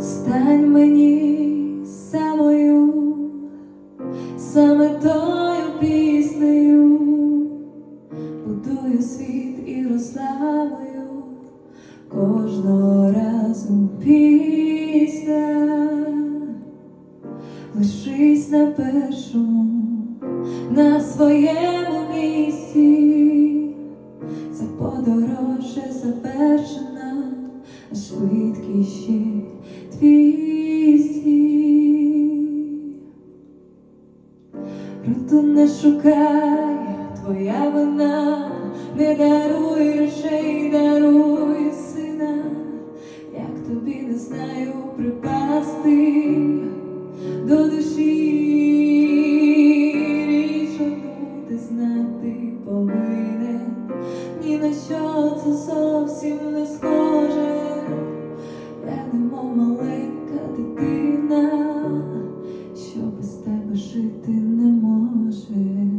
Стань мені самою, саме тою піснею, будую світ і розслаблю кожного разу пісня. Лишись на першому, на своєму місці. Ця подорож завершена, а швидкість Роту не шукай, твоя вина, не даруй речей, даруй сина, як тобі не знаю припасти до душі. Річ ти знати повинен, ні на що це зовсім не схоже, не може.